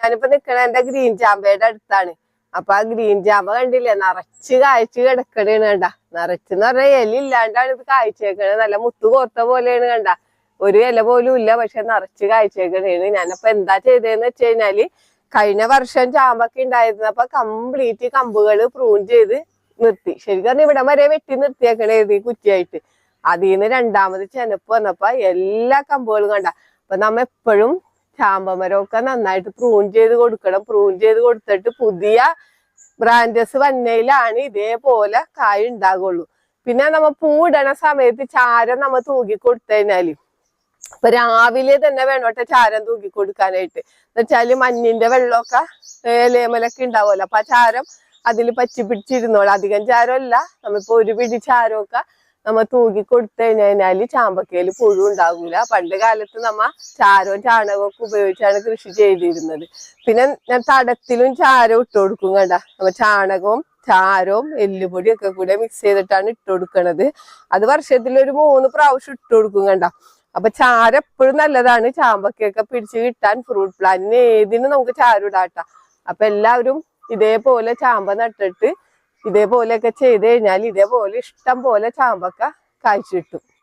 ഞാനിപ്പോ നിക്കണ എന്റെ ഗ്രീൻ ചാമ്പയുടെ അടുത്താണ്. അപ്പൊ ആ ഗ്രീൻ ചാമ്പ കണ്ടില്ലേ? നിറച്ച് കാഴ്ച കിടക്കണേണ് കണ്ട. നിറച്ചെന്ന് പറഞ്ഞാൽ ഇല ഇല്ലാണ്ടാണ് ഇത് കായ്ച്ചേക്കണത് നല്ല മുത്തു കോർത്ത പോലെയാണ് കണ്ട. ഒരു ഇല പോലും ഇല്ല പക്ഷെ നിറച്ച് കായ്ച്ചേക്കണേണ് ഞാനപ്പോ എന്താ ചെയ്തതെന്ന് വെച്ച് കഴിഞ്ഞാൽ കഴിഞ്ഞ വർഷം ചാമ്പൊക്കെ ഉണ്ടായിരുന്നപ്പോ കംപ്ലീറ്റ് കമ്പുകൾ പ്രൂൺ ചെയ്ത് നിർത്തി. ശരിക്കും പറഞ്ഞാൽ ഇവിടെ വരെ വെട്ടി നിർത്തിയേക്കണേ ഈ കുറ്റിയായിട്ട്. അതിൽ നിന്ന് രണ്ടാമത് ചെനപ്പ് വന്നപ്പോ എല്ലാ കമ്പുകളും കണ്ട. അപ്പൊ നമ്മ എപ്പോഴും ചാമ്പമരമൊക്കെ നന്നായിട്ട് പ്രൂൺ ചെയ്ത് കൊടുക്കണം. പ്രൂൺ ചെയ്ത് കൊടുത്തിട്ട് പുതിയ ബ്രാഞ്ചസ് വന്നയിലാണ് ഇതേപോലെ കായ ഉണ്ടാകുള്ളൂ പിന്നെ നമ്മ പൂടണ സമയത്ത് ചാരം നമ്മ തൂക്കി കൊടുത്തുകഴിഞ്ഞാൽ ഇപ്പൊ രാവിലെ തന്നെ വേണോട്ടെ ചാരം തൂക്കി കൊടുക്കാനായിട്ട്. എന്നുവെച്ചാൽ മഞ്ഞിന്റെ വെള്ളമൊക്കെ ലേമലൊക്കെ ഉണ്ടാവുമല്ലോ. അപ്പൊ ആ ചാരം അതിൽ പറ്റി പിടിച്ചിരുന്നോളൂ അധികം ചാരമല്ല. നമ്മിപ്പോ ഒരു പിടി ചാരമൊക്കെ നമ്മ തൂക്കി കൊടുത്തു കഴിഞ്ഞാൽ ചാമ്പക്കയിൽ പുഴു ഉണ്ടാകൂല പണ്ട് കാലത്ത് നമ്മ ചാരവും ചാണകവും ഒക്കെ ഉപയോഗിച്ചാണ് കൃഷി ചെയ്തിരുന്നത്. പിന്നെ ഞാൻ തടത്തിലും ചാരം ഇട്ട് കൊടുക്കും കണ്ട. നമ്മ ചാണകവും ചാരവും എല്ലുപൊടിയും ഒക്കെ കൂടെ മിക്സ് ചെയ്തിട്ടാണ് ഇട്ട് കൊടുക്കണത്. അത് വർഷത്തിൽ ഒരു മൂന്ന് പ്രാവശ്യം ഇട്ട് കൊടുക്കും കണ്ട. അപ്പൊ ചാരം എപ്പോഴും നല്ലതാണ്. ചാമ്പക്കയൊക്കെ പിടിച്ചു കിട്ടാൻ ഫ്രൂട്ട് പ്ലാന്റിന് ഏതിനും നമുക്ക് ചാരം ഇടാട്ട. അപ്പൊ എല്ലാവരും ഇതേപോലെ ചാമ്പ നട്ടിട്ട് ഇതേപോലെയൊക്കെ ചെയ്ത് കഴിഞ്ഞാൽ ഇതേപോലെ ഇഷ്ടം പോലെ ചാമ്പക്ക കായ്ച്ചു കിട്ടും